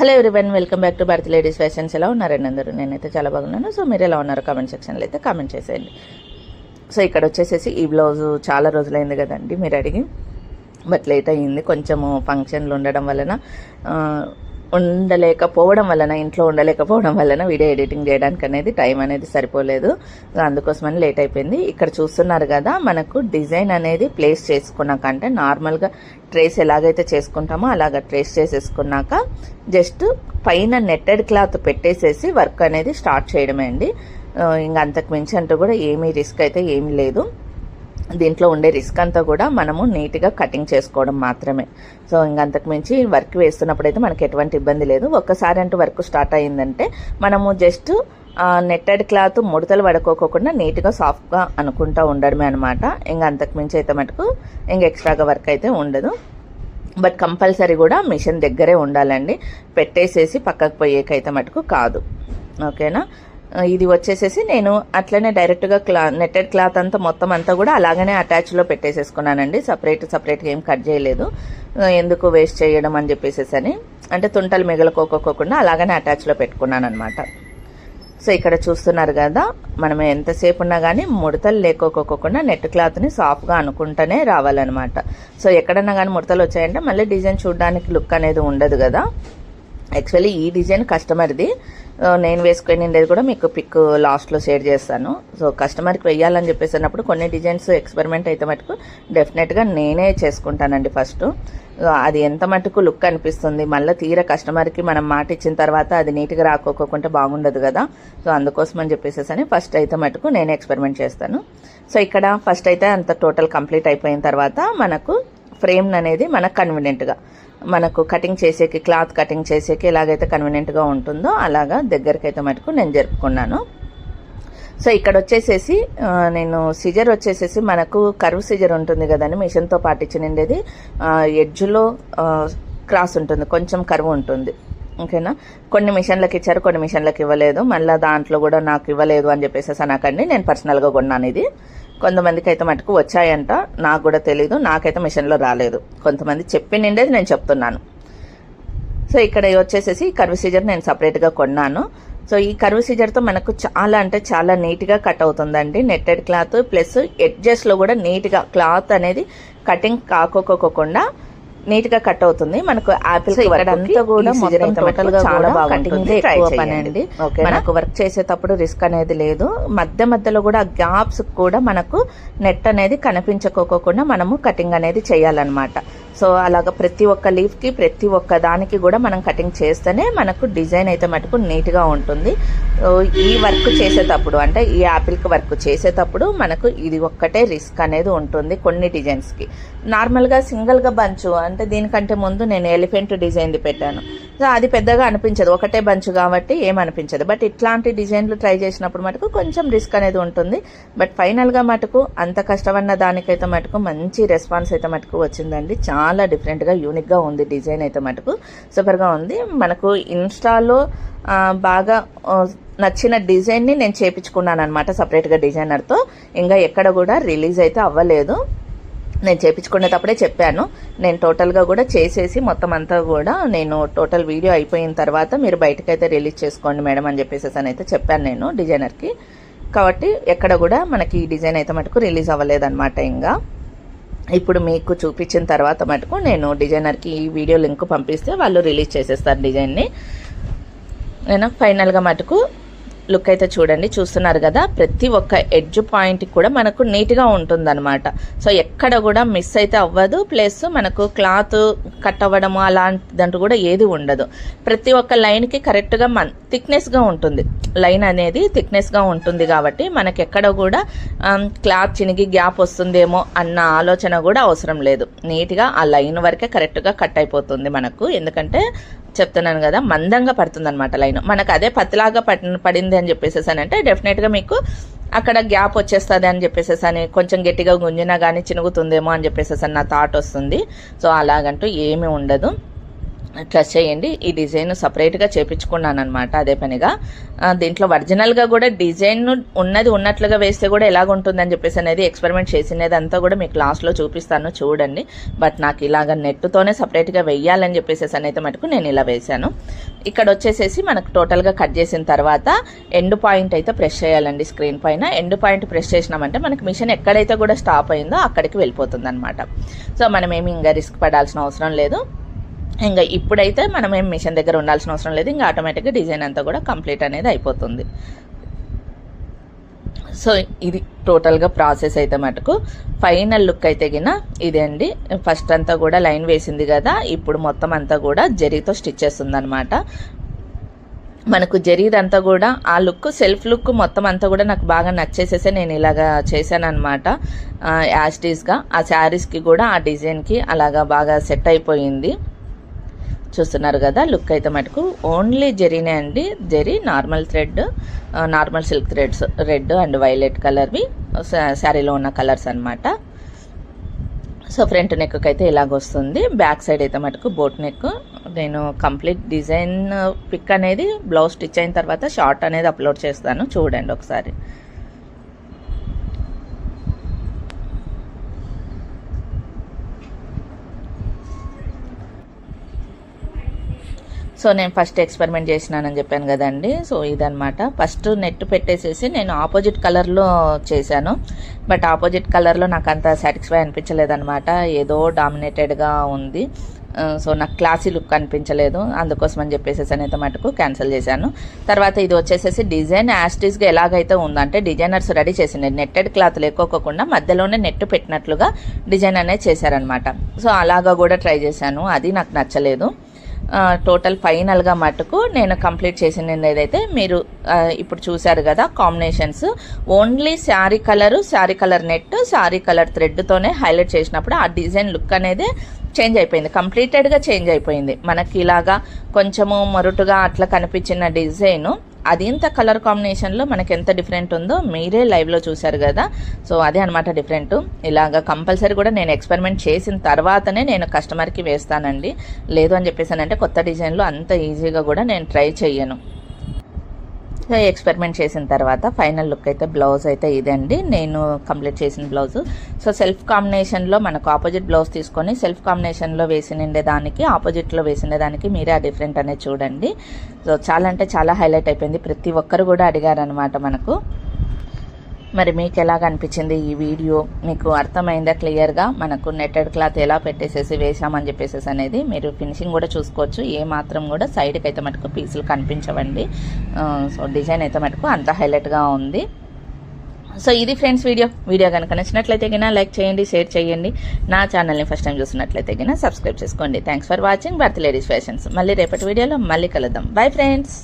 Hello everyone welcome back to Bharat ladies fashions. ఎలా ఉన్నారండి అందరూ? నేనైతే చాలా బాగున్నాను. సో మీరు ఎలా ఉన్నారు కామెంట్ సెక్షన్లో అయితే కామెంట్ చేసేయండి. సో ఇక్కడ వచ్చేసేసి ఈ బ్లౌజ్ చాలా రోజులైంది కదండి మీరు అడిగి బట్ లేట్ అయ్యింది. కొంచెము ఫంక్షన్లు ఉండడం వలన ఉండలేకపోవడం వలన ఇంట్లో ఉండలేకపోవడం వలన వీడియో ఎడిటింగ్ చేయడానికి అనేది టైం అనేది సరిపోలేదు. అందుకోసమని లేట్ అయిపోయింది. ఇక్కడ చూస్తున్నారు కదా మనకు డిజైన్ అనేది ప్లేస్ చేసుకున్నాక అంటే నార్మల్గా ట్రేస్ ఎలాగైతే చేసుకుంటామో అలాగ ట్రేస్ చేసేసుకున్నాక జస్ట్ పైన నెట్టెడ్ క్లాత్ పెట్టేసేసి వర్క్ అనేది స్టార్ట్ చేయడమే అండి. ఇంకా అంతకు మించి అంటూ కూడా ఏమీ రిస్క్ అయితే ఏమీ లేదు. దీంట్లో ఉండే రిస్క్ అంతా కూడా మనము నీట్గా కటింగ్ చేసుకోవడం మాత్రమే. సో ఇంకా మించి వర్క్ వేస్తున్నప్పుడు అయితే మనకి ఎటువంటి ఇబ్బంది లేదు. ఒక్కసారి అంటూ వర్క్ స్టార్ట్ అయ్యిందంటే మనము జస్ట్ నెట్టెడ్ క్లాత్ ముడతలు పడుకోకుండా నీట్గా సాఫ్ట్గా అనుకుంటా ఉండడమే అనమాట ఇంకా అంతకుమించి అయితే మటుకు ఇంక ఎక్స్ట్రాగా వర్క్ అయితే ఉండదు. బట్ కంపల్సరీ కూడా మిషన్ దగ్గరే ఉండాలండి. పెట్టేసేసి పక్కకు పోయేకైతే మటుకు కాదు. ఓకేనా ఇది వచ్చేసేసి నేను అట్లనే డైరెక్ట్గా క్లా నెట్టెడ్ క్లాత్ అంతా మొత్తం అంతా కూడా అలాగనే అటాచ్లో పెట్టేసేసుకున్నానండి. సపరేట్ సపరేట్గా ఏం కట్ చేయలేదు. ఎందుకు వేస్ట్ చేయడం అని చెప్పేసేసి అని. అంటే తుంటలు మిగలకోకోకుండా అలాగనే అటాచ్లో పెట్టుకున్నాను అనమాట సో ఇక్కడ చూస్తున్నారు కదా మనం ఎంతసేపు ఉన్నా కానీ ముడతలు లేకోకోకుండా నెట్ క్లాత్ని సాఫ్ట్గా అనుకుంటూనే రావాలన్నమాట. సో ఎక్కడన్నా కానీ ముడతలు వచ్చాయంటే మళ్ళీ డిజైన్ చూడడానికి లుక్ అనేది ఉండదు కదా. యాక్చువల్లీ ఈ డిజైన్ కస్టమర్ది నేను వేసుకొని ఉండేది కూడా మీకు పిక్ లాస్ట్లో షేర్ చేస్తాను. సో కస్టమర్కి వెయ్యాలని చెప్పేసి అన్నప్పుడు కొన్ని డిజైన్స్ ఎక్స్పెరిమెంట్ అయితే మటుకు డెఫినెట్గా నేనే చేసుకుంటానండి ఫస్ట్ అది ఎంత మటుకు లుక్ అనిపిస్తుంది మళ్ళీ తీర కస్టమర్కి మనం మాట ఇచ్చిన తర్వాత అది నీట్గా రాకోకుంటే బాగుండదు కదా. సో అందుకోసం అని చెప్పేసి అని ఫస్ట్ అయితే మటుకు నేనే ఎక్స్పెరిమెంట్ చేస్తాను. సో ఇక్కడ ఫస్ట్ అయితే అంత టోటల్ కంప్లీట్ అయిపోయిన తర్వాత మనకు ఫ్రేమ్ అనేది మనకు కన్వీనియంట్గా మనకు కటింగ్ చేసేకి క్లాత్ కటింగ్ చేసేకి ఎలాగైతే కన్వీనియంట్గా ఉంటుందో అలాగా దగ్గరకైతే మటుకు నేను జరుపుకున్నాను. సో ఇక్కడ వచ్చేసేసి నేను సిజర్ వచ్చేసేసి మనకు కర్వ్ సిజర్ ఉంటుంది కదండి మిషన్తో పాటించినది ఎడ్జ్లో క్రాస్ ఉంటుంది కొంచెం కర్వ్ ఉంటుంది. ఓకేనా కొన్ని మిషన్లకు ఇచ్చారు కొన్ని మిషన్లకు ఇవ్వలేదు. మళ్ళీ దాంట్లో కూడా నాకు ఇవ్వలేదు అని చెప్పేసి అనకండి నేను పర్సనల్గా కొన్నాను ఇది. కొంతమందికి అయితే మటుకు వచ్చాయంట. నాకు కూడా తెలీదు. నాకైతే మిషన్లో రాలేదు. కొంతమంది చెప్పి నిండేది నేను చెప్తున్నాను. సో ఇక్కడ వచ్చేసేసి కర్వ్ సీజర్ నేను సపరేట్గా కొన్నాను. సో ఈ కర్వ్ సీజర్తో మనకు చాలా అంటే చాలా నీట్గా కట్ అవుతుందండి. నెట్టెడ్ క్లాత్ ప్లస్ ఎడ్జెస్లో కూడా నీట్గా క్లాత్ అనేది కటింగ్ కాకోకోకుండా నీట్గా కట్ అవుతుంది. మనకు ఆపిల్ అంతా కూడా మొత్తం టోటల్గా చాలా బాగుంటుంది. ఎక్కువ పని అండి మనకు వర్క్ చేసేటప్పుడు రిస్క్ అనేది లేదు. మధ్య మధ్యలో కూడా గ్యాప్స్ కూడా మనకు నెట్ అనేది కనిపించకోకుండా మనము కటింగ్ అనేది చేయాలన్నమాట. సో అలాగ ప్రతి ఒక్క లీఫ్కి ప్రతి ఒక్క దానికి కూడా మనం కటింగ్ చేస్తేనే మనకు డిజైన్ అయితే మటుకు నీట్గా ఉంటుంది. ఈ వర్క్ చేసేటప్పుడు అంటే ఈ యాపిల్కి వర్క్ చేసేటప్పుడు మనకు ఇది ఒక్కటే రిస్క్ అనేది ఉంటుంది కొన్ని డిజైన్స్కి నార్మల్గా సింగిల్గా బంచు అంటే దీనికంటే ముందు నేను ఎలిఫెంట్ డిజైన్ది పెట్టాను. సో అది పెద్దగా అనిపించదు. ఒకటే బంచు కాబట్టి ఏం అనిపించదు. బట్ ఇట్లాంటి డిజైన్లు ట్రై చేసినప్పుడు మటుకు కొంచెం రిస్క్ అనేది ఉంటుంది. బట్ ఫైనల్గా మటుకు అంత కష్టమన్న దానికైతే మటుకు మంచి రెస్పాన్స్ అయితే మటుకు వచ్చిందండి. చాలా చాలా డిఫరెంట్గా యూనిక్గా ఉంది డిజైన్ అయితే మటుకు. సూపర్గా ఉంది. మనకు ఇన్స్టాలో బాగా నచ్చిన డిజైన్ని నేను చేపించుకున్నాను అనమాట సపరేట్గా డిజైనర్తో ఇంకా ఎక్కడ కూడా రిలీజ్ అయితే అవ్వలేదు. నేను చేపించుకునేటప్పుడే చెప్పాను. నేను టోటల్గా కూడా చేసేసి మొత్తం అంతా కూడా నేను టోటల్ వీడియో అయిపోయిన తర్వాత మీరు బయటకైతే రిలీజ్ చేసుకోండి మేడం అని చెప్పేసి అని అయితే చెప్పాను నేను డిజైనర్కి కాబట్టి ఎక్కడ కూడా మనకి ఈ డిజైన్ అయితే మటుకు రిలీజ్ అవ్వలేదన్నమాట ఇంకా. ఇప్పుడు మీకు చూపించిన తర్వాత మటుకు నేను డిజైనర్కి ఈ వీడియో లింక్ పంపిస్తే వాళ్ళు రిలీజ్ చేసేస్తారు డిజైన్ని. నేను? ఫైనల్గా మటుకు లుక్ అయితే చూడండి చూస్తున్నారు కదా ప్రతి ఒక్క ఎడ్జ్ పాయింట్ కూడా మనకు నీట్గా ఉంటుందన్నమాట. సో ఎక్కడ కూడా మిస్ అయితే అవ్వదు ప్లస్ మనకు క్లాత్ కట్ అవ్వడము అలాంటిదంటూ కూడా ఏది ఉండదు. ప్రతి ఒక్క లైన్కి కరెక్ట్గా మన్ థిక్నెస్గా ఉంటుంది. లైన్ అనేది థిక్నెస్గా ఉంటుంది కాబట్టి మనకి ఎక్కడ కూడా um, క్లాత్ చినిగి గ్యాప్ వస్తుందేమో అన్న ఆలోచన కూడా అవసరం లేదు. నీట్గా ఆ లైన్ వరకే కరెక్ట్గా కట్ అయిపోతుంది మనకు. ఎందుకంటే చెప్తున్నాను కదా మందంగా పడుతుంది అనమాట లైన్. మనకు అదే పత్తిలాగా పడి పడింది అని చెప్పేసి అంటే డెఫినెట్గా మీకు అక్కడ గ్యాప్ వచ్చేస్తుంది అని చెప్పేసి అని కొంచెం గట్టిగా గుంజినా కానీ చినుగుతుందేమో అని చెప్పేసి అని నా థాట్ వస్తుంది. సో అలాగంటూ ఏమీ ఉండదు. ట్రస్ట్ చేయండి. ఈ డిజైన్ సపరేట్గా చేపించుకున్నాను అనమాట అదే పనిగా. దీంట్లో ఒరిజినల్గా కూడా డిజైన్ ఉన్నది ఉన్నట్లుగా వేస్తే కూడా ఎలాగుంటుందని చెప్పేసి అనేది ఎక్స్పెరిమెంట్ చేసినది అంతా కూడా మీకు లాస్ట్లో చూపిస్తాను చూడండి. బట్ నాకు ఇలాగ నెట్తోనే సపరేట్గా వెయ్యాలని చెప్పేసి అయితే మటుకు నేను ఇలా వేశాను. ఇక్కడ వచ్చేసేసి మనకు టోటల్గా కట్ చేసిన తర్వాత ఎండ్ పాయింట్ అయితే ప్రెస్ చేయాలండి స్క్రీన్ పైన. ఎండ్ పాయింట్ ప్రెస్ చేసినామంటే మనకి మిషన్ ఎక్కడైతే కూడా స్టాప్ అయిందో అక్కడికి వెళ్ళిపోతుంది అనమాట సో మనం ఏమి ఇంకా రిస్క్ పడాల్సిన అవసరం లేదు. ఇంకా ఇప్పుడైతే మనం ఏం మిషన్ దగ్గర ఉండాల్సిన అవసరం లేదు. ఇంకా ఆటోమేటిక్గా డిజైన్ అంతా కూడా కంప్లీట్ అనేది అయిపోతుంది. సో ఇది టోటల్గా ప్రాసెస్ అయితే మటుకు ఫైనల్ లుక్ అయితే గిన ఇదే అండి. ఫస్ట్ అంతా కూడా లైన్ వేసింది కదా ఇప్పుడు మొత్తం అంతా కూడా జరీతో స్టిచ్ చేస్తుంది అనమాట మనకు జరీదంతా కూడా ఆ లుక్ సెల్ఫ్ లుక్ మొత్తం అంతా కూడా నాకు బాగా నచ్చేసేసే నేను ఇలాగా చేశాను యాస్టీస్గా ఆ శారీస్కి కూడా ఆ డిజైన్కి అలాగా బాగా సెట్ అయిపోయింది. చూస్తున్నారు కదా లుక్ అయితే మటుకు ఓన్లీ జెరీనే అండి. Zari normal thread normal silk threads red and violet కలర్వి శారీలో ఉన్న కలర్స్ అన్నమాట. సో ఫ్రంట్ నెక్ అయితే ఇలాగ వస్తుంది బ్యాక్ సైడ్ అయితే మటుకు బోట్ నెక్ నేను కంప్లీట్ డిజైన్ పిక్ అనేది బ్లౌజ్ స్టిచ్ అయిన తర్వాత షార్ట్ అనేది అప్లోడ్ చేస్తాను. చూడండి ఒకసారి. సో నేను ఫస్ట్ ఎక్స్పెరిమెంట్ చేసినానని చెప్పాను కదండి. సో ఇదనమాట ఫస్ట్ నెట్ పెట్టేసేసి నేను ఆపోజిట్ కలర్లో చేశాను. బట్ ఆపోజిట్ కలర్లో నాకు అంత సాటిస్ఫై అనిపించలేదనమాట ఏదో డామినేటెడ్గా ఉంది. సో నాకు క్లాసీ లుక్ అనిపించలేదు. అందుకోసం అని చెప్పేసి అనేది మటుకు క్యాన్సిల్ చేశాను. తర్వాత ఇది వచ్చేసేసి డిజైన్ యాస్టీస్గా ఎలాగైతే ఉందంటే డిజైనర్స్ రెడీ చేసింది. నెట్టెడ్ క్లాత్ లేకోకుండా మధ్యలోనే నెట్ పెట్టినట్లుగా డిజైన్ అనేది చేశారనమాట సో అలాగా కూడా ట్రై చేశాను. అది నాకు నచ్చలేదు. టోటల్ ఫైనల్గా మటుకు నేను కంప్లీట్ చేసిన ఏదైతే మీరు ఇప్పుడు చూశారు కదా combinations only sari colour sari colour net sari colour థ్రెడ్తోనే highlight చేసినప్పుడు ఆ డిజైన్ లుక్ అనేది చేంజ్ అయిపోయింది. కంప్లీటెడ్గా చేంజ్ అయిపోయింది. మనకి ఇలాగా కొంచెము మొరుటుగా అట్లా కనిపించిన డిజైను అది ఇంత కలర్ కాంబినేషన్లో మనకి ఎంత డిఫరెంట్ ఉందో మీరే లైవ్లో చూశారు కదా. సో అదే అనమాట డిఫరెంట్. ఇలాగ కంపల్సరీ కూడా నేను ఎక్స్పెరిమెంట్ చేసిన తర్వాతనే నేను కస్టమర్కి వేస్తానండి. లేదు అని చెప్పేసానంటే కొత్త డిజైన్లో అంత ఈజీగా కూడా నేను ట్రై చేయను ఎక్స్పెరిమెంట్ చేసిన తర్వాత ఫైనల్ లుక్ అయితే బ్లౌజ్ అయితే ఇదండి. నేను కంప్లీట్ చేసిన బ్లౌజ్ సో సెల్ఫ్ కాంబినేషన్లో మనకు ఆపోజిట్ బ్లౌజ్ తీసుకొని సెల్ఫ్ కాంబినేషన్లో వేసినండే దానికి ఆపోజిట్లో వేసిన దానికి మీరే ఆ డిఫరెంట్ అనేది చూడండి. సో చాలా అంటే చాలా హైలైట్ అయిపోయింది. ప్రతి ఒక్కరు కూడా అడిగారనమాట మనకు. మరి మీకు ఎలాగ అనిపించింది ఈ వీడియో? మీకు అర్థమైందా క్లియర్గా? మనకు నెట్టెడ్ క్లాత్ ఎలా పెట్టేసేసి వేసామని చెప్పేసి అనేది మీరు ఫినిషింగ్ కూడా చూసుకోవచ్చు. ఏ మాత్రం కూడా సైడ్కి అయితే మటుకు పీసులు కనిపించవండి. సో డిజైన్ అయితే మటుకు అంత హైలైట్గా ఉంది. సో ఇది ఫ్రెండ్స్ వీడియో. వీడియో కనుక నచ్చినట్లయితే గినా లైక్ చేయండి షేర్ చేయండి. నా ఛానల్ని ఫస్ట్ టైం చూసినట్లయితే గినా సబ్స్క్రైబ్ చేసుకోండి. Thanks for watching Bharat ladies fashions మళ్ళీ రేపటి వీడియోలో మళ్ళీ కలుద్దాం. Bye friends